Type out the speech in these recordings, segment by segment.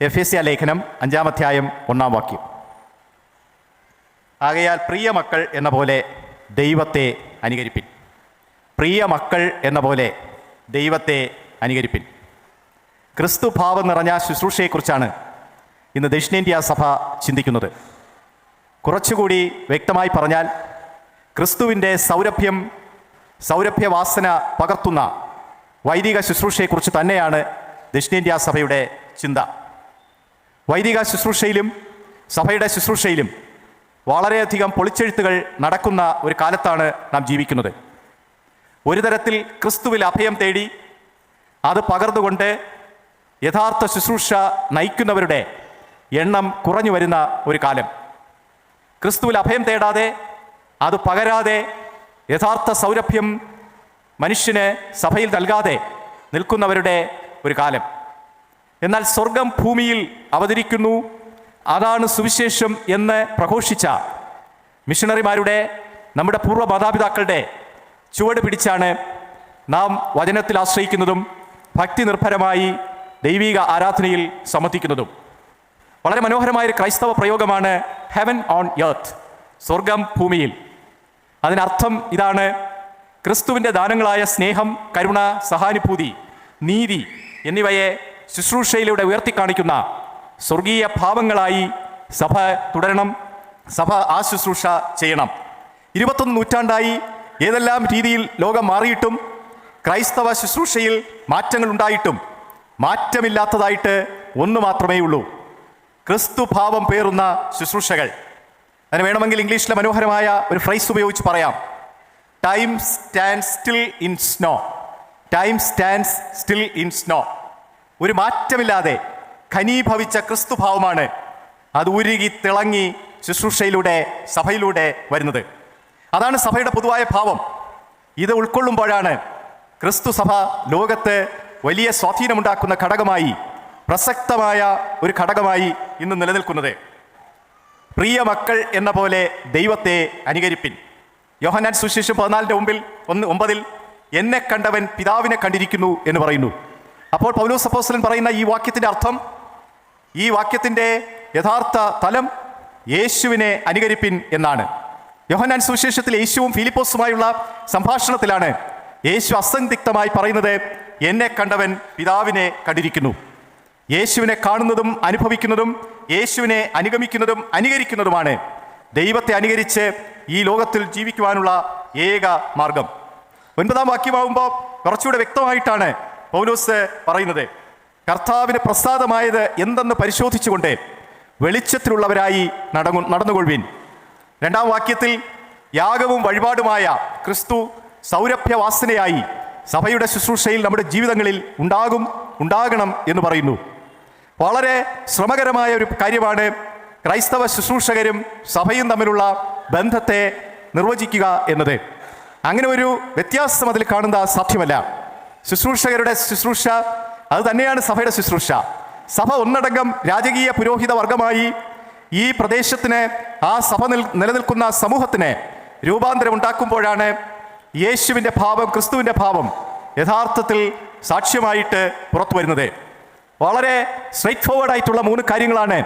F S ലേഖനം അഞ്ചാമധ്യായം ഒന്നാം വാക്യം. ആകയാൽ പ്രിയ മക്കൾ എന്ന പോലെ ദൈവത്തെ അനുകരിപ്പിൻ. പ്രിയ മക്കൾ എന്ന പോലെ ദൈവത്തെ അനുകരിപ്പിൻ. ക്രിസ്തു ഭാവം നിറഞ്ഞ ശുശ്രൂഷയെക്കുറിച്ചാണ് ഇന്ന് ദക്ഷിണേന്ത്യ സഭ ചിന്തിക്കുന്നത്. കുറച്ചുകൂടി വ്യക്തമായി പറഞ്ഞാൽ ക്രിസ്തുവിന്റെ സൗരഭ്യം സൗരഭ്യവാസന പകർത്തുന്ന വൈദിക ശുശ്രൂഷയെക്കുറിച്ച് തന്നെയാണ് ദക്ഷിണേന്ത്യ സഭയുടെ ചിന്ത. വൈദിക ശുശ്രൂഷയിലും സഭയുടെ ശുശ്രൂഷയിലും വളരെയധികം പൊളിച്ചെഴുത്തുകൾ നടക്കുന്ന ഒരു കാലത്താണ് നാം ജീവിക്കുന്നത്. ഒരു തരത്തിൽ ക്രിസ്തുവിൽ അഭയം തേടി അത് പകർന്നുകൊണ്ട് യഥാർത്ഥ ശുശ്രൂഷ നയിക്കുന്നവരുടെ എണ്ണം കുറഞ്ഞു വരുന്ന ഒരു കാലം. ക്രിസ്തുവിൽ അഭയം തേടാതെ അത് പകരാതെ യഥാർത്ഥ സൗരഭ്യം മനുഷ്യന് സഭയിൽ നൽകാതെ നിൽക്കുന്നവരുടെ ഒരു കാലം. എന്നാൽ സ്വർഗം ഭൂമിയിൽ അവതരിക്കുന്നു. അതാണ് സുവിശേഷം എന്ന് പ്രഘോഷിച്ച മിഷണറിമാരുടെ നമ്മുടെ പൂർവ മാതാപിതാക്കളുടെ ചുവട് പിടിച്ചാണ് നാം വചനത്തിൽ ആശ്രയിക്കുന്നതും ഭക്തി നിർഭരമായി ദൈവിക ആരാധനയിൽ സമർപ്പിക്കുന്നതും. വളരെ മനോഹരമായൊരു ക്രൈസ്തവ പ്രയോഗമാണ് ഹെവൻ ഓൺ എർത്ത് സ്വർഗം ഭൂമിയിൽ. അതിനർത്ഥം ഇതാണ് ക്രിസ്തുവിന്റെ ദാനങ്ങളായ സ്നേഹം കരുണ സഹാനുഭൂതി നീതി എന്നിവയെ ശുശ്രൂഷയിലൂടെ ഉയർത്തിക്കാണിക്കുന്ന സ്വർഗീയ ഭാവങ്ങളായി സഭ തുടരണം സഭ ആ ശുശ്രൂഷ ചെയ്യണം. ഇരുപത്തൊന്ന് നൂറ്റാണ്ടായി ഏതെല്ലാം രീതിയിൽ ലോകം മാറിയിട്ടും ക്രൈസ്തവ ശുശ്രൂഷയിൽ മാറ്റങ്ങൾ ഉണ്ടായിട്ടും മാറ്റമില്ലാത്തതായിട്ട് ഒന്ന് മാത്രമേ ഉള്ളൂ. ക്രിസ്തു ഭാവം പേറുന്ന ശുശ്രൂഷകൾ. അതിന് വേണമെങ്കിൽ ഇംഗ്ലീഷിലെ മനോഹരമായ ഒരു ഫ്രൈസ് ഉപയോഗിച്ച് പറയാം. Time stand still in snow time stands still in snow ഒരു മാറ്റമില്ലാതെ ഖനീഭവിച്ച ക്രിസ്തുഭാവമാണ് അത് ഉരുകി തിളങ്ങി ശുശ്രൂഷയിലൂടെ സഭയിലൂടെ വരുന്നത്. അതാണ് സഭയുടെ പൊതുവായ ഭാവം. ഇത് ഉൾക്കൊള്ളുമ്പോഴാണ് ക്രിസ്തു സഭ ലോകത്ത് വലിയ സ്വാധീനമുണ്ടാക്കുന്ന ഘടകമായി പ്രസക്തമായ ഒരു ഘടകമായി ഇന്ന് നിലനിൽക്കുന്നത്. പ്രിയ മക്കൾ എന്ന പോലെ ദൈവത്തെ അനുകരിപ്പിൻ. യോഹനാൻ സുശേഷം പതിനാലിന്റെ മുമ്പിൽ ഒന്ന് ഒമ്പതിൽ എന്നെ കണ്ടവൻ പിതാവിനെ കണ്ടിരിക്കുന്നു എന്ന് പറയുന്നു. അപ്പോൾ പൗലോസ് അപ്പോസ്തലൻ പറയുന്ന ഈ വാക്യത്തിന്റെ അർത്ഥം ഈ വാക്യത്തിന്റെ യഥാർത്ഥ തലം യേശുവിനെ അനുകരിപ്പിൻ എന്നാണ്. യോഹനാൻ സുവിശേഷത്തിൽ യേശുവും ഫിലിപ്പോസുമായുള്ള സംഭാഷണത്തിലാണ് യേശു അസന്ധിഗ്ധമായി പറയുന്നത് എന്നെ കണ്ടവൻ പിതാവിനെ കണ്ടിരിക്കുന്നു. യേശുവിനെ കാണുന്നതും അനുഭവിക്കുന്നതും യേശുവിനെ അനുഗമിക്കുന്നതും അനുകരിക്കുന്നതുമാണ്. ദൈവത്തെ അനുകരിച്ച് ഈ ലോകത്തിൽ ജീവിക്കുവാനുള്ള ഏക മാർഗം. ഒൻപതാം വാക്യമാകുമ്പോൾ കുറച്ചുകൂടെ വ്യക്തമായിട്ടാണ് പൗലോസ് പറയുന്നത് കർത്താവിന് പ്രസാദമായത് എന്തെന്ന് പരിശോധിച്ചുകൊണ്ട് വെളിച്ചത്തിലുള്ളവരായി നടങ്ങു നടന്നുകൊള്ളുവിൻ. രണ്ടാം വാക്യത്തിൽ യാഗവും വഴിപാടുമായ ക്രിസ്തു സൗരഭ്യവാസനയായി സഭയുടെ ശുശ്രൂഷയിൽ നമ്മുടെ ജീവിതങ്ങളിൽ ഉണ്ടാകും ഉണ്ടാകണം എന്ന് പറയുന്നു. വളരെ ശ്രമകരമായ ഒരു കാര്യമാണ് ക്രൈസ്തവ ശുശ്രൂഷകരും സഭയും തമ്മിലുള്ള ബന്ധത്തെ നിർവചിക്കുക എന്നത്. അങ്ങനെ ഒരു വ്യത്യാസം അതിൽ കാണുന്ന സാധ്യമല്ല. ശുശ്രൂഷകരുടെ ശുശ്രൂഷ അത് തന്നെയാണ് സഭയുടെ ശുശ്രൂഷ. സഭ ഒന്നടങ്കം രാജകീയ പുരോഹിത വർഗമായി ഈ പ്രദേശത്തിന് ആ സഭ നിൽ നിലനിൽക്കുന്ന സമൂഹത്തിന് രൂപാന്തരം ഉണ്ടാക്കുമ്പോഴാണ് യേശുവിന്റെ ഭാവം ക്രിസ്തുവിന്റെ ഭാവം യഥാർത്ഥത്തിൽ സാക്ഷ്യമായിട്ട് പുറത്തു വരുന്നത്. വളരെ സ്ട്രൈറ്റ് ഫോർവേഡ് ആയിട്ടുള്ള മൂന്ന് കാര്യങ്ങളാണ്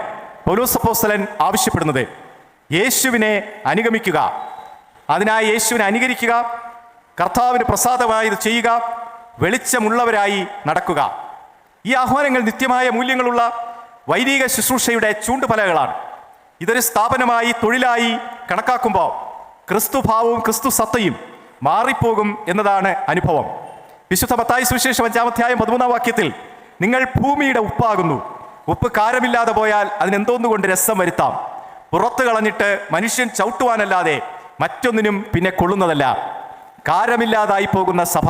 പൗലോസപ്പോസ്തലൻ ആവശ്യപ്പെടുന്നത്. യേശുവിനെ അനുഗമിക്കുക. അതിനായി യേശുവിനെ അനുകരിക്കുക. കർത്താവിന് പ്രസാദമായി ചെയ്യുക. വെളിച്ചമുള്ളവരായി നടക്കുക. ഈ ആഹ്വാനങ്ങൾ നിത്യമായ മൂല്യങ്ങളുള്ള വൈദിക ശുശ്രൂഷയുടെ ചൂണ്ടുപലകളാണ്. ഇതൊരു സ്ഥാപനമായി തൊഴിലായി കണക്കാക്കുമ്പോൾ ക്രിസ്തുഭാവവും ക്രിസ്തു സത്തയും മാറിപ്പോകും എന്നതാണ് അനുഭവം. വിശുദ്ധ മത്തായി സുവിശേഷം അഞ്ചാമധ്യായം പതിമൂന്നാം വാക്യത്തിൽ നിങ്ങൾ ഭൂമിയുടെ ഉപ്പാകുന്നു. ഉപ്പ് കാരമില്ലാതെ പോയാൽ അതിനെന്തോന്നുകൊണ്ട് രസം വരുത്താം. പുറത്തു കളഞ്ഞിട്ട് മനുഷ്യൻ ചവിട്ടുവാനല്ലാതെ മറ്റൊന്നിനും പിന്നെ കൊള്ളുന്നതല്ല. കാരമില്ലാതായി പോകുന്ന സഭ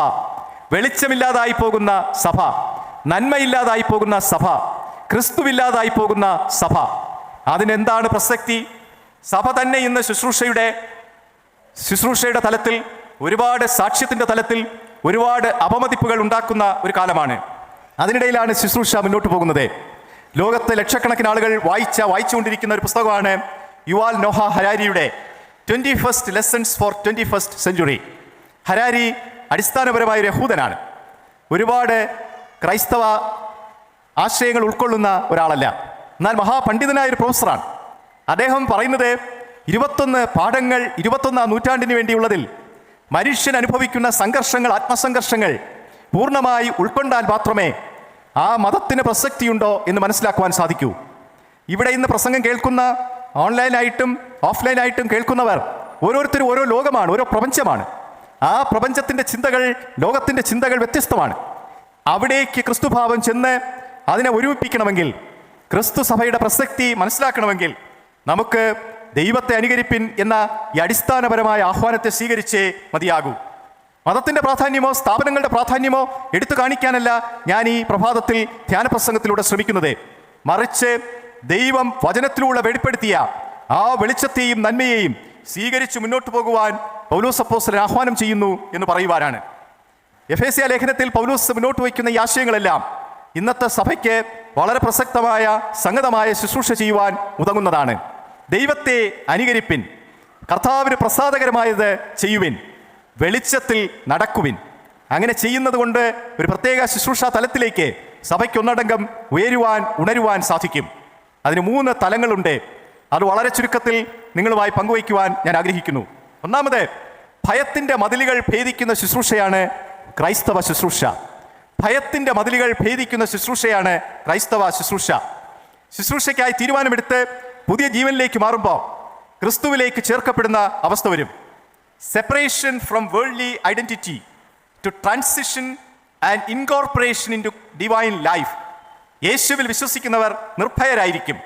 വെളിച്ചമില്ലാതായി പോകുന്ന സഭ നന്മയില്ലാതായി പോകുന്ന സഭ ക്രിസ്തുവില്ലാതായി പോകുന്ന സഭ. അതിനെന്താണ് പ്രസക്തി? സഭ തന്നെ ഇന്ന് ശുശ്രൂഷയുടെ ശുശ്രൂഷയുടെ തലത്തിൽ ഒരുപാട് സാക്ഷ്യത്തിന്റെ തലത്തിൽ ഒരുപാട് അപമതിപ്പുകൾ ഉണ്ടാക്കുന്ന ഒരു കാലമാണ്. അതിനിടയിലാണ് ശുശ്രൂഷ മുന്നോട്ട് പോകുന്നത്. ലോകത്തെ ലക്ഷക്കണക്കിന് ആളുകൾ വായിച്ച വായിച്ചുകൊണ്ടിരിക്കുന്ന ഒരു പുസ്തകമാണ് Yuval Noah ഹരാരിയുടെ twenty first lessons for twenty first century. Harari അടിസ്ഥാനപരമായ ഒരു യഹൂദനാണ്. ഒരുപാട് ക്രൈസ്തവ ആശയങ്ങൾ ഉൾക്കൊള്ളുന്ന ഒരാളല്ല. എന്നാൽ മഹാപണ്ഡിതനായ ഒരു പ്രൊഫസറാണ്. അദ്ദേഹം പറയുന്നത് ഇരുപത്തൊന്ന് പാഠങ്ങൾ ഇരുപത്തൊന്നാം നൂറ്റാണ്ടിന് വേണ്ടിയുള്ളതിൽ മനുഷ്യൻ അനുഭവിക്കുന്ന സംഘർഷങ്ങൾ ആത്മസംഘർഷങ്ങൾ പൂർണമായി ഉൾക്കൊണ്ടാൽ മാത്രമേ ആ മതത്തിന് പ്രസക്തിയുണ്ടോ എന്ന് മനസ്സിലാക്കുവാൻ സാധിക്കൂ. ഇവിടെ ഇന്ന് പ്രസംഗം കേൾക്കുന്ന ഓൺലൈനായിട്ടും ഓഫ്ലൈനായിട്ടും കേൾക്കുന്നവർ ഓരോരുത്തരും ഓരോ ലോകമാണ് ഓരോ പ്രപഞ്ചമാണ്. ആ പ്രപഞ്ചത്തിന്റെ ചിന്തകൾ ലോകത്തിന്റെ ചിന്തകൾ വ്യത്യസ്തമാണ്. അവിടേക്ക് ക്രിസ്തുഭാവം ചെന്ന് അതിനെ ഒരുമിപ്പിക്കണമെങ്കിൽ ക്രിസ്തു സഭയുടെ പ്രസക്തി മനസ്സിലാക്കണമെങ്കിൽ നമുക്ക് ദൈവത്തെ അനുകരിപ്പിൻ എന്ന ഈ അടിസ്ഥാനപരമായ ആഹ്വാനത്തെ സ്വീകരിച്ചേ മതിയാകൂ. മതത്തിന്റെ പ്രാധാന്യമോ സ്ഥാപനങ്ങളുടെ പ്രാധാന്യമോ എടുത്തു കാണിക്കാനല്ല ഞാൻ ഈ പ്രഭാതത്തിൽ ധ്യാനപ്രസംഗത്തിലൂടെ ശ്രമിക്കുന്നത്. മറിച്ച് ദൈവം വചനത്തിലൂടെ വെളിപ്പെടുത്തിയ ആ വെളിച്ചത്തെയും നന്മയെയും സ്വീകരിച്ച് മുന്നോട്ട് പോകുവാൻ പൗലോസപ്പോസ്റ്റലൻ ആഹ്വാനം ചെയ്യുന്നു എന്ന് പറയുവാനാണ്. എഫേസ്യ ലേഖനത്തിൽ പൗലോസ് മുന്നോട്ട് വയ്ക്കുന്ന ഈ ആശയങ്ങളെല്ലാം ഇന്നത്തെ സഭയ്ക്ക് വളരെ പ്രസക്തമായ സംഗതമായ ശുശ്രൂഷ ചെയ്യുവാൻ ഉതകുന്നതാണ്. ദൈവത്തെ അനുകരിപ്പിൻ കർത്താവിന് പ്രസാദകരമായത് ചെയ്യുവിൻ വെളിച്ചത്തിൽ നടക്കുവിൻ. അങ്ങനെ ചെയ്യുന്നത് കൊണ്ട് ഒരു പ്രത്യേക ശുശ്രൂഷ തലത്തിലേക്ക് സഭയ്ക്കൊന്നടങ്കം ഉയരുവാൻ ഉണരുവാൻ സാധിക്കും. അതിന് മൂന്ന് തലങ്ങളുണ്ട്. അത് വളരെ ചുരുക്കത്തിൽ നിങ്ങളുമായി പങ്കുവയ്ക്കുവാൻ ഞാൻ ആഗ്രഹിക്കുന്നു. ഒന്നാമത് ഭയത്തിന്റെ മതിലുകൾ ഭേദിക്കുന്ന ശുശ്രൂഷയാണ് ക്രൈസ്തവ ശുശ്രൂഷ. ഭയത്തിന്റെ മതിലുകൾ ഭേദിക്കുന്ന ശുശ്രൂഷയാണ് ക്രൈസ്തവ ശുശ്രൂഷ. ശുശ്രൂഷയ്ക്കായി തീരുമാനമെടുത്ത് പുതിയ ജീവനിലേക്ക് മാറുമ്പോൾ ക്രിസ്തുവിലേക്ക് ചേർക്കപ്പെടുന്ന അവസ്ഥ വരും. Separation from worldly identity to transition and incorporation into divine life യേശുവിൽ വിശ്വസിക്കുന്നവർ നിർഭയരായിരിക്കും.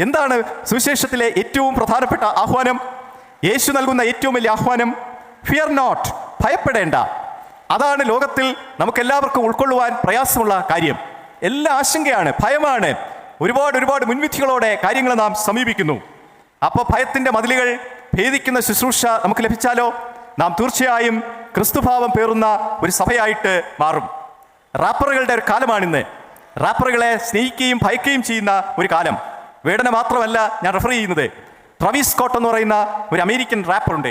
എന്താണ് സുവിശേഷത്തിലെ ഏറ്റവും പ്രധാനപ്പെട്ട ആഹ്വാനം? യേശു നൽകുന്ന ഏറ്റവും വലിയ ആഹ്വാനം ഫിയർ നോട്ട് ഭയപ്പെടേണ്ട. അതാണ് ലോകത്തിൽ നമുക്കെല്ലാവർക്കും ഉൾക്കൊള്ളുവാൻ പ്രയാസമുള്ള കാര്യം. എല്ലാ ആശങ്കയാണ് ഭയമാണ്. ഒരുപാട് ഒരുപാട് മുൻവിധികളോടെ കാര്യങ്ങൾ നാം സമീപിക്കുന്നു. അപ്പോൾ ഭയത്തിന്റെ മതിലുകൾ ഭേദിക്കുന്ന ശുശ്രൂഷ നമുക്ക് ലഭിച്ചാലോ? നാം തീർച്ചയായും ക്രിസ്തുഭാവം പേറുന്ന ഒരു സഭയായിട്ട് മാറും. റാപ്പറുകളുടെ ഒരു കാലമാണിന്ന്. റാപ്പറുകളെ സ്നേഹിക്കുകയും ഭയക്കുകയും ചെയ്യുന്ന ഒരു കാലം. വേടന മാത്രമല്ല ഞാൻ റെഫർ ചെയ്യുന്നത്. ട്രവിസ് സ്കോട്ട് എന്ന് പറയുന്ന ഒരു അമേരിക്കൻ റാപ്പറുണ്ട്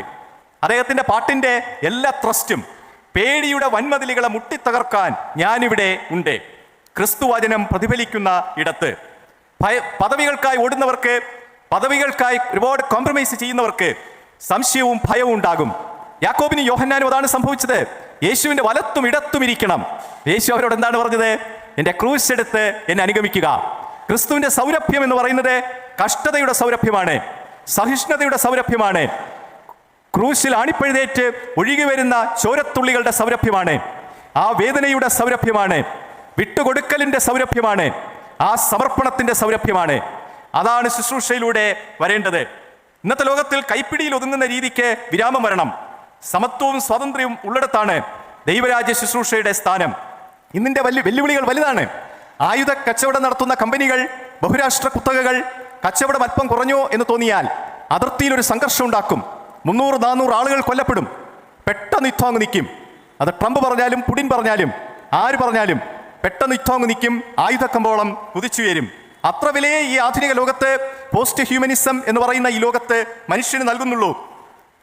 അദ്ദേഹത്തിന്റെ പാട്ടിന്റെ എല്ലാ ത്രസ്റ്റും പേടിയുടെ വൻമതിലുകളെ മുട്ടിത്തകർക്കാൻ ഞാനിവിടെ ഉണ്ട്. ക്രിസ്തുവചനം പ്രതിഫലിക്കുന്ന ഇടത്ത്. ഭയ പദവികൾക്കായി ഓടുന്നവർക്ക് പദവികൾക്കായി ഒരുപാട് കോംപ്രമൈസ് ചെയ്യുന്നവർക്ക് സംശയവും ഭയവും ഉണ്ടാകും. യാക്കോബിനും യോഹന്നാനും അതാണ് സംഭവിച്ചത്. യേശുവിന്റെ വലത്തും ഇടത്തും ഇരിക്കണം. യേശു അവരോട് എന്താണ് പറഞ്ഞത്? എന്റെ ക്രൂശ് എടുത്ത് എന്നെ അനുഗമിക്കുക. ക്രിസ്തുവിന്റെ സൗരഭ്യം എന്ന് പറയുന്നത് കഷ്ടതയുടെ സൗരഭ്യമാണ്. സഹിഷ്ണുതയുടെ സൗരഭ്യമാണ്. ക്രൂശിൽ ആണിപ്പഴുതേറ്റ് ഒഴുകി വരുന്ന ചോരത്തുള്ളികളുടെ സൗരഭ്യമാണ്. ആ വേദനയുടെ സൗരഭ്യമാണ്. വിട്ടുകൊടുക്കലിന്റെ സൗരഭ്യമാണ്. ആ സമർപ്പണത്തിന്റെ സൗരഭ്യമാണ്. അതാണ് ശുശ്രൂഷയിലൂടെ വരേണ്ടത്. ഇന്നത്തെ ലോകത്തിൽ കൈപ്പിടിയിൽ ഒതുങ്ങുന്ന രീതിക്ക് വിരാമം വരണം. സമത്വവും സ്വാതന്ത്ര്യവും ഉള്ളിടത്താണ് ദൈവരാജ്യ ശുശ്രൂഷയുടെ സ്ഥാനം. ഇന്നിന്റെ വലിയ വെല്ലുവിളികൾ വലുതാണ്. ആയുധ കച്ചവടം നടത്തുന്ന കമ്പനികൾ ബഹുരാഷ്ട്ര കുത്തകകൾ കച്ചവടം അല്പം കുറഞ്ഞോ എന്ന് തോന്നിയാൽ അതിർത്തിയിൽ ഒരു സംഘർഷം ഉണ്ടാക്കും. മുന്നൂറ് നാനൂറ് ആളുകൾ കൊല്ലപ്പെടും. പെട്ടെന്ന് യുദ്ധം അങ്ങ് നിൽക്കും അത് ട്രംപ് പറഞ്ഞാലും പുടിൻ പറഞ്ഞാലും ആര് പറഞ്ഞാലും പെട്ടെന്ന് യുദ്ധം അങ്ങ് നിൽക്കും ആയുധക്കമ്പോളം കുതിച്ചുയരും. അത്ര വിലയെ ഈ ആധുനിക ലോകത്ത് പോസ്റ്റ് ഹ്യൂമനിസം എന്ന് പറയുന്ന ഈ ലോകത്ത് മനുഷ്യന് നൽകുന്നുള്ളൂ.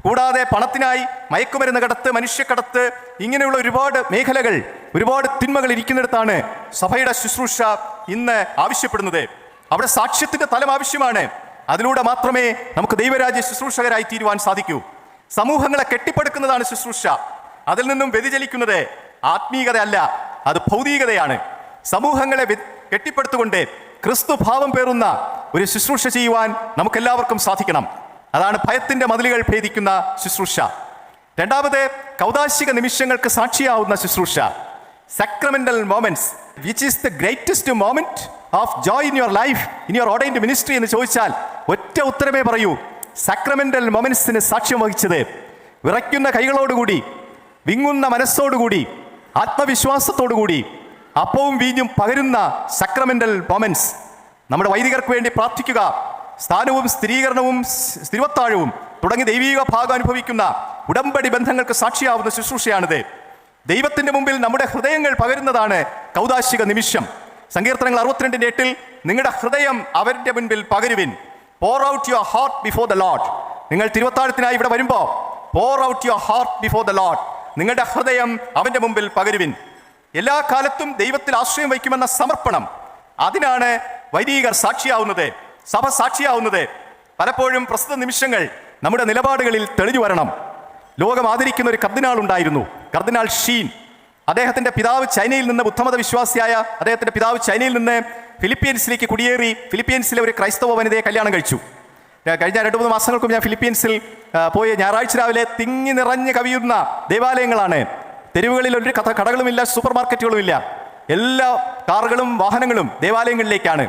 കൂടാതെ പണത്തിനായി മയക്കുമരുന്ന് കടത്ത് മനുഷ്യക്കടത്ത് ഇങ്ങനെയുള്ള ഒരുപാട് മേഖലകൾ ഒരുപാട് തിന്മകൾ ഇരിക്കുന്നിടത്താണ് സഭയുടെ ശുശ്രൂഷ ഇന്ന് ആവശ്യപ്പെടുന്നത്. അവിടെ സാക്ഷ്യത്തിന്റെ തലം ആവശ്യമാണ്. അതിലൂടെ മാത്രമേ നമുക്ക് ദൈവരാജ്യ ശുശ്രൂഷകരായി തീരുവാൻ സാധിക്കൂ. സമൂഹങ്ങളെ കെട്ടിപ്പടുക്കുന്നതാണ് ശുശ്രൂഷ. അതിൽ നിന്നും വ്യതിചലിക്കുന്നത് ആത്മീയതയല്ല അത് ഭൗതികതയാണ്. സമൂഹങ്ങളെ കെട്ടിപ്പടുത്തുകൊണ്ട് ക്രിസ്തു ഭാവം പേറുന്ന ഒരു ശുശ്രൂഷ ചെയ്യുവാൻ നമുക്കെല്ലാവർക്കും സാധിക്കണം. അതാണ് ഭയത്തിന്റെ മതിലുകൾ ഭേദിക്കുന്ന ശുശ്രൂഷ. രണ്ടാമത് കൗതാശിക നിമിഷങ്ങൾക്ക് സാക്ഷിയാവുന്ന ശുശ്രൂഷ. Sacramental moments which is the greatest moment of joy in your life in your ordained ministry എന്ന് ചോദിച്ചാൽ ഒറ്റ ഉത്തരമേ പറയൂ. സക്രമെന്റൽ മൊമെന്റ്സിന് സാക്ഷ്യം വഹിച്ചത് വിറയ്ക്കുന്ന കൈകളോടുകൂടി വിങ്ങുന്ന മനസ്സോടുകൂടി ആത്മവിശ്വാസത്തോടുകൂടി അപ്പവും വീഞ്ഞും പകരുന്ന സക്രമെന്റൽ മൊമെന്റ്സ് നമ്മുടെ വൈദികർക്ക് വേണ്ടി പ്രാർത്ഥിക്കുക. സ്ഥാനവും സ്ഥിരീകരണവും സ്ഥിരവത്താഴവും തുടങ്ങി ദൈവിക ഭാഗം അനുഭവിക്കുന്ന ഉടമ്പടി ബന്ധങ്ങൾക്ക് സാക്ഷിയാവുന്ന ശുശ്രൂഷയാണിത്. ദൈവത്തിന്റെ മുമ്പിൽ നമ്മുടെ ഹൃദയങ്ങൾ പകരുന്നതാണ് കൗതാശിക നിമിഷം. സങ്കീർത്തനങ്ങൾ അറുപത്തിരണ്ടിന്റെ എട്ടിൽ നിങ്ങളുടെ ഹൃദയം അവരുടെ മുൻപിൽ പകരുവിൻ. Pour out your heart before the Lord നിങ്ങൾ തിരുവത്താഴത്തിനായി ഇവിടെ വരുമ്പോൾ pour out your heart before the Lord നിങ്ങളുടെ ഹൃദയം അവന്റെ മുമ്പിൽ പകരുവിൻ. എല്ലാ കാലത്തും ദൈവത്തിൽ ആശ്രയം വയ്ക്കുമെന്ന സമർപ്പണം. അതിനാണ് വൈദികർ സാക്ഷിയാവുന്നത് സഭ സാക്ഷിയാവുന്നത്. പലപ്പോഴും പ്രസ്തുത നിമിഷങ്ങൾ നമ്മുടെ നിലപാടുകളിൽ തെളിഞ്ഞു വരണം. ലോകം ആദരിക്കുന്ന ഒരു കർദിനാൾ ഉണ്ടായിരുന്നു. Cardinal Sheen. അദ്ദേഹത്തിന്റെ പിതാവ് ചൈനയിൽ നിന്ന് ബുദ്ധമത വിശ്വാസിയായ അദ്ദേഹത്തിന്റെ പിതാവ് ചൈനയിൽ നിന്ന് ഫിലിപ്പീൻസിലേക്ക് കുടിയേറി ഫിലിപ്പീൻസിലെ ഒരു ക്രൈസ്തവ വനിതയെ കല്യാണം കഴിച്ചു. കഴിഞ്ഞ രണ്ട് മൂന്ന് മാസങ്ങൾക്കും ഞാൻ ഫിലിപ്പീൻസിൽ പോയ ഞായറാഴ്ച രാവിലെ തിങ്ങി നിറഞ്ഞ് കവിയുന്ന ദേവാലയങ്ങളാണ്. തെരുവുകളിൽ ഒരു കഥ കടകളുമില്ല സൂപ്പർ മാർക്കറ്റുകളുമില്ല. എല്ലാ കാറുകളും വാഹനങ്ങളും ദേവാലയങ്ങളിലേക്കാണ്.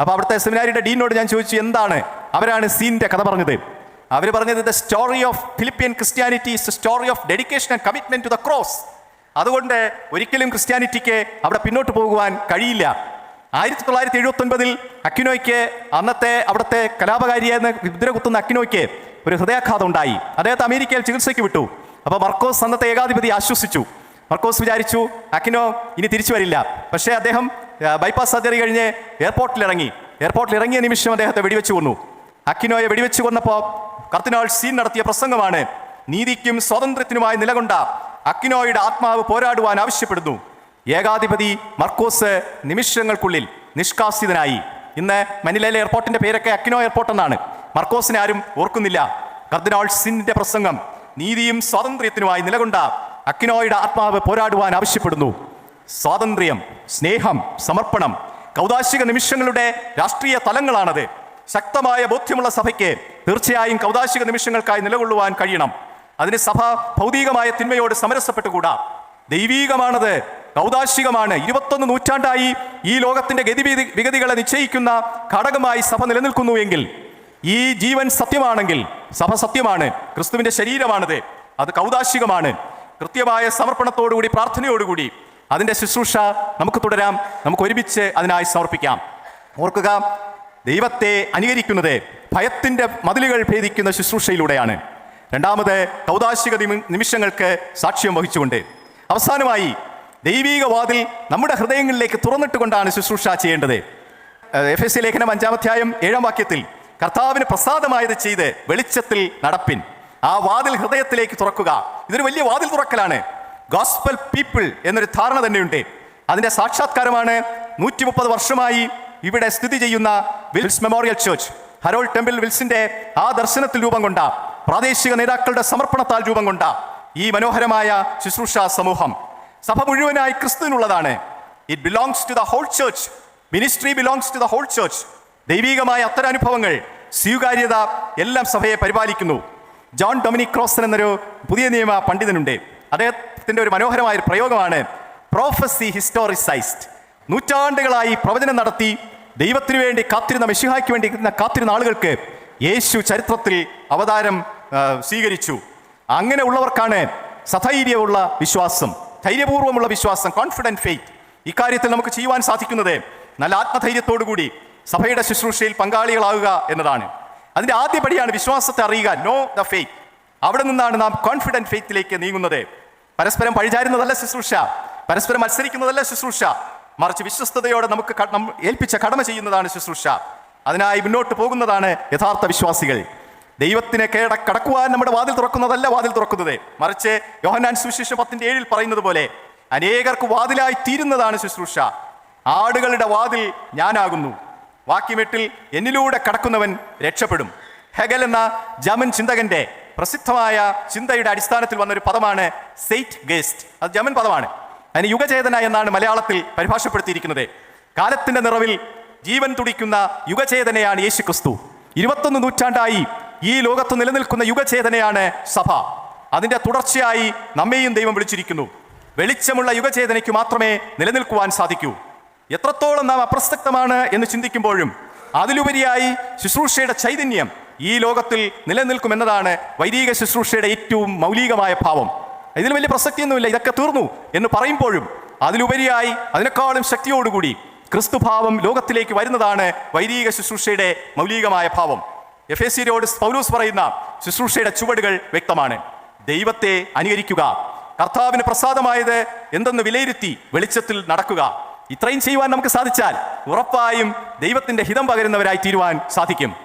അപ്പോൾ അവിടുത്തെ സെമിനാരിയുടെ ഡീനോട് ഞാൻ ചോദിച്ചു എന്താണ്? അവരാണ് സീനിന്റെ കഥ പറഞ്ഞത്. അവർ പറഞ്ഞത് the story of Philippian Christianity is story of dedication and commitment to the cross അതുകൊണ്ട് ഒരിക്കലും ക്രിസ്ത്യാനിറ്റിക്ക് അവിടെ പിന്നോട്ട് പോകുവാൻ കഴിയില്ല. ആയിരത്തി തൊള്ളായിരത്തി എഴുപത്തി ഒൻപതിൽ അക്കിനോയ്ക്ക് അന്നത്തെ അവിടുത്തെ കലാപകാരിയെന്ന് മുദ്ര കുത്തുന്ന അക്കിനോയ്ക്ക് ഒരു ഹൃദയാഘാതം ഉണ്ടായി. അദ്ദേഹത്തെ അമേരിക്കയിൽ ചികിത്സയ്ക്ക് വിട്ടു. അപ്പോൾ മർക്കോസ് അന്നത്തെ ഏകാധിപതി ആശ്വസിച്ചു. മർക്കോസ് വിചാരിച്ചു അക്കിനോ ഇനി തിരിച്ചു വരില്ല. പക്ഷേ അദ്ദേഹം ബൈപ്പാസ് സർജറി കഴിഞ്ഞ് എയർപോർട്ടിൽ ഇറങ്ങി എയർപോർട്ടിൽ ഇറങ്ങിയ നിമിഷം അദ്ദേഹത്തെ വെടിവെച്ചു കൊന്നു. അക്കിനോയെ വെടിവെച്ചു കൊന്നപ്പോൾ കർത്തിനാൾ സീൻ നടത്തിയ പ്രസംഗമാണ് നീതിക്കും സ്വാതന്ത്ര്യത്തിനുമായി നിലകൊണ്ട അക്കിനോയുടെ ആത്മാവ് പോരാടുവാൻ ആവശ്യപ്പെടുന്നു. ഏകാധിപതി മർക്കോസ് നിമിഷങ്ങൾക്കുള്ളിൽ നിഷ്കാസിതനായി. ഇന്ന് മനിലയിലെ എയർപോർട്ടിന്റെ പേരൊക്കെ അക്കിനോ എയർപോർട്ട് എന്നാണ്. മർക്കോസിനെ ആരും ഓർക്കുന്നില്ല. കർദിനാൾ സിന്റെ പ്രസംഗം നീതിയും സ്വാതന്ത്ര്യത്തിനുമായി നിലകൊണ്ട അക്കിനോയുടെ ആത്മാവ് പോരാടുവാൻ ആവശ്യപ്പെടുന്നു. സ്വാതന്ത്ര്യം സ്നേഹം സമർപ്പണം കൗതാശിക നിമിഷങ്ങളുടെ രാഷ്ട്രീയ തലങ്ങളാണത്. ശക്തമായ ബോധ്യമുള്ള സഭയ്ക്ക് തീർച്ചയായും കൗതാശിക നിമിഷങ്ങൾക്കായി നിലകൊള്ളുവാൻ കഴിയണം. അതിന് സഭ ഭൗതികമായ തിന്മയോട് സമരസപ്പെട്ടുകൂടാ. ദൈവീകമാണത് കൗതാശികമാണ് ഇരുപത്തൊന്ന് നൂറ്റാണ്ടായി ഈ ലോകത്തിന്റെ ഗതിവിധി വിഗതികളെ നിശ്ചയിക്കുന്ന ഘടകമായി സഭ നിലനിൽക്കുന്നു എങ്കിൽ ഈ ജീവൻ സത്യമാണെങ്കിൽ സഭ സത്യമാണ് ക്രിസ്തുവിന്റെ ശരീരമാണത് അത് കൗതാശികമാണ് കൃത്യമായ സമർപ്പണത്തോടുകൂടി പ്രാർത്ഥനയോടുകൂടി അതിന്റെ ശുശ്രൂഷ നമുക്ക് തുടരാം. നമുക്ക് ഒരുമിച്ച് അതിനായി സമർപ്പിക്കാം. ഓർക്കുക ദൈവത്തെ അനുകരിക്കുന്നത് ഭയത്തിന്റെ മതിലുകൾ ഭേദിക്കുന്ന ശുശ്രൂഷയിലൂടെയാണ്. രണ്ടാമത് കൗതാശിക നിമി- നിമിഷങ്ങൾക്ക് സാക്ഷ്യം വഹിച്ചുകൊണ്ട് അവസാനമായി ദൈവീക വാതിൽ നമ്മുടെ ഹൃദയങ്ങളിലേക്ക് തുറന്നിട്ടുകൊണ്ടാണ് ശുശ്രൂഷ ചെയ്യേണ്ടത്. എഫ് എസ് സി ലേഖനം അഞ്ചാമധ്യായം ഏഴാം വാക്യത്തിൽ കർത്താവിന് പ്രസാദമായത് ചെയ്ത് വെളിച്ചത്തിൽ നടപ്പിൻ. ആ വാതിൽ ഹൃദയത്തിലേക്ക് തുറക്കുക. ഇതൊരു വലിയ വാതിൽ തുറക്കലാണ്. ഗോസ്പൽ പീപ്പിൾ എന്നൊരു ധാരണ തന്നെയുണ്ട്. അതിന്റെ സാക്ഷാത്കാരമാണ് നൂറ്റി മുപ്പത് വർഷമായി ഇവിടെ സ്ഥിതി ചെയ്യുന്ന Wills memorial church Harold Temple വിൽസിന്റെ ആ ദർശനത്തിൽ രൂപം കൊണ്ട പ്രാദേശിക നേതാക്കളുടെ സമർപ്പണത്താൽ രൂപം കൊണ്ട ഈ മനോഹരമായ ശുശ്രൂഷ സമൂഹം സഭ മുഴുവനായി ക്രിസ്തുവിനുള്ളതാണ്. It belongs to the whole church ministry belongs to the whole church ദൈവികമായ അത്തരം അനുഭവങ്ങൾ സ്വീകാര്യത എല്ലാം സഭയെ പരിപാലിക്കുന്നു. ജോൺ ഡൊമിനിക് ക്രോസൻ എന്നൊരു പുതിയ നിയമ പണ്ഡിതനുണ്ട്. അദ്ദേഹത്തിന്റെ ഒരു മനോഹരമായ ഒരു പ്രയോഗമാണ് പ്രോഫസി ഹിസ്റ്റോറിസൈസ്ഡ് നൂറ്റാണ്ടുകളായി പ്രവചനം നടത്തി ദൈവത്തിനു വേണ്ടി കാത്തിരുന്ന മെഷിഹായ്ക്ക് വേണ്ടി കാത്തിരുന്ന ആളുകൾക്ക് യേശു ചരിത്രത്തിൽ അവതാരം സ്വീകരിച്ചു. അങ്ങനെ ഉള്ളവർക്കാണ് സധൈര്യമുള്ള വിശ്വാസം ധൈര്യപൂർവമുള്ള വിശ്വാസം കോൺഫിഡന്റ് ഫെയ്ത്ത് ഇക്കാര്യത്തിൽ നമുക്ക് ചെയ്യുവാൻ സാധിക്കുന്നത് നല്ല ആത്മധൈര്യത്തോടു കൂടി സഭയുടെ ശുശ്രൂഷയിൽ പങ്കാളികളാകുക എന്നതാണ്. അതിന്റെ ആദ്യപടിയാണ് വിശ്വാസത്തെ അറിയുക നോ ദ ഫെയ്ത്ത് അവിടെ നിന്നാണ് നാം കോൺഫിഡന്റ് ഫെയ്ത്തിലേക്ക് നീങ്ങുന്നത്. പരസ്പരം പഴിചാരുന്നതല്ല ശുശ്രൂഷ പരസ്പരം മത്സരിക്കുന്നതല്ല ശുശ്രൂഷ. മറിച്ച് വിശ്വസ്തയോടെ നമുക്ക് ഏൽപ്പിച്ച കടമ ചെയ്യുന്നതാണ് ശുശ്രൂഷ. അതിനായി മുന്നോട്ട് പോകുന്നതാണ് യഥാർത്ഥ വിശ്വാസികൾ. ദൈവത്തിനെ കേട കടക്കുവാൻ നമ്മുടെ വാതിൽ തുറക്കുന്നതല്ല വാതിൽ തുറക്കുന്നത്. മറിച്ച് യോഹനാൻ സുവിശേഷം പത്തിന്റെ ഏഴിൽ പറയുന്നത് പോലെ അനേകർക്ക് വാതിലായി തീരുന്നതാണ് ശുശ്രൂഷ. ആടുകളുടെ വാതിൽ ഞാനാകുന്നു. വാക്യമെട്ടിൽ എന്നിലൂടെ കടക്കുന്നവൻ രക്ഷപ്പെടും. ഹെഗൽ എന്ന ജമൻ ചിന്തകന്റെ പ്രസിദ്ധമായ ചിന്തയുടെ അടിസ്ഥാനത്തിൽ വന്ന ഒരു പദമാണ് സെയ്റ്റ് ഗേസ്റ്റ്. അത് ജമൻ പദമാണ്. അതിന് യുഗചേതന എന്നാണ് മലയാളത്തിൽ പരിഭാഷപ്പെടുത്തിയിരിക്കുന്നത്. കാലത്തിന്റെ നിറവിൽ ജീവൻ തുടിക്കുന്ന യുഗചേതനയാണ് യേശു ക്രിസ്തു ഇരുപത്തൊന്ന് നൂറ്റാണ്ടായി ഈ ലോകത്ത് നിലനിൽക്കുന്ന യുഗചേതനയാണ് സഭ. അതിന്റെ തുടർച്ചയായി നമ്മെയും ദൈവം വിളിച്ചിരിക്കുന്നു. വെളിച്ചമുള്ള യുഗചേതനയ്ക്ക് മാത്രമേ നിലനിൽക്കുവാൻ സാധിക്കൂ. എത്രത്തോളം നാം അപ്രസക്തമാണ് എന്ന് ചിന്തിക്കുമ്പോഴും അതിലുപരിയായി ശുശ്രൂഷയുടെ ചൈതന്യം ഈ ലോകത്തിൽ നിലനിൽക്കുമെന്നതാണ് വൈദിക ശുശ്രൂഷയുടെ ഏറ്റവും മൗലികമായ ഭാവം. ഇതിൽ വലിയ പ്രസക്തിയൊന്നുമില്ല ഇതൊക്കെ തീർന്നു എന്ന് പറയുമ്പോഴും അതിലുപരിയായി അതിനേക്കാളും ശക്തിയോടുകൂടി ക്രിസ്തുഭാവം ലോകത്തിലേക്ക് വരുന്നതാണ് വൈദിക ശുശ്രൂഷയുടെ മൗലികമായ ഭാവം. എഫ് എസ് സിയോട് പൗലൂസ് പറയുന്ന ശുശ്രൂഷയുടെ ചുവടുകൾ വ്യക്തമാണ്. ദൈവത്തെ അനുകരിക്കുക. കർത്താവിന് പ്രസാദമായത് എന്തെന്ന് വിലയിരുത്തി വെളിച്ചത്തിൽ നടക്കുക. ഇത്രയും ചെയ്യുവാൻ നമുക്ക് സാധിച്ചാൽ ഉറപ്പായും ദൈവത്തിന്റെ ഹിതം പകരുന്നവരായി തീരുവാൻ സാധിക്കും.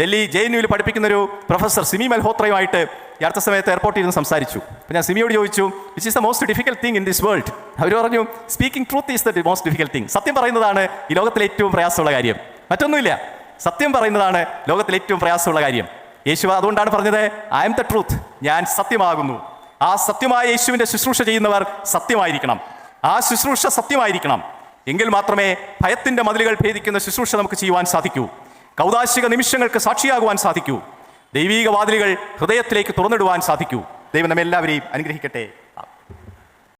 ഡൽഹി ജെ എൻ യുവിൽ പഠിപ്പിക്കുന്ന ഒരു പ്രൊഫസർ സിമി മൽഹോത്രയുമായിട്ട് ഈ അടുത്ത സമയത്ത് എയർപോർട്ടിൽ ഇരുന്ന് സംസാരിച്ചു. അപ്പോൾ ഞാൻ സിമിയോട് ചോദിച്ചു which is the most difficult thing in this world അവർ പറഞ്ഞു speaking truth is the most difficult thing സത്യം പറയുന്നതാണ് ഈ ലോകത്തിലെ ഏറ്റവും പ്രയാസമുള്ള കാര്യം. മറ്റൊന്നുമില്ല. സത്യം പറയുന്നതാണ് ലോകത്തിലെ ഏറ്റവും പ്രയാസമുള്ള കാര്യം. യേശു അതുകൊണ്ടാണ് പറഞ്ഞത് ഐ എം ദ ട്രൂത്ത് ഞാൻ സത്യമാകുന്നു. ആ സത്യമായ യേശുവിന്റെ ശുശ്രൂഷ ചെയ്യുന്നവർ സത്യമായിരിക്കണം. ആ ശുശ്രൂഷ സത്യമായിരിക്കണം. എങ്കിൽ മാത്രമേ ഭയത്തിന്റെ മതിലുകൾ ഭേദിക്കുന്ന ശുശ്രൂഷ നമുക്ക് ചെയ്യുവാൻ സാധിക്കൂ. കൗതാശിക നിമിഷങ്ങൾക്ക് സാക്ഷിയാകുവാൻ സാധിക്കൂ. ദൈവീക വാതിലുകൾ ഹൃദയത്തിലേക്ക് തുറന്നിടുവാൻ സാധിക്കൂ. ദൈവം നമ്മെല്ലാവരെയും അനുഗ്രഹിക്കട്ടെ.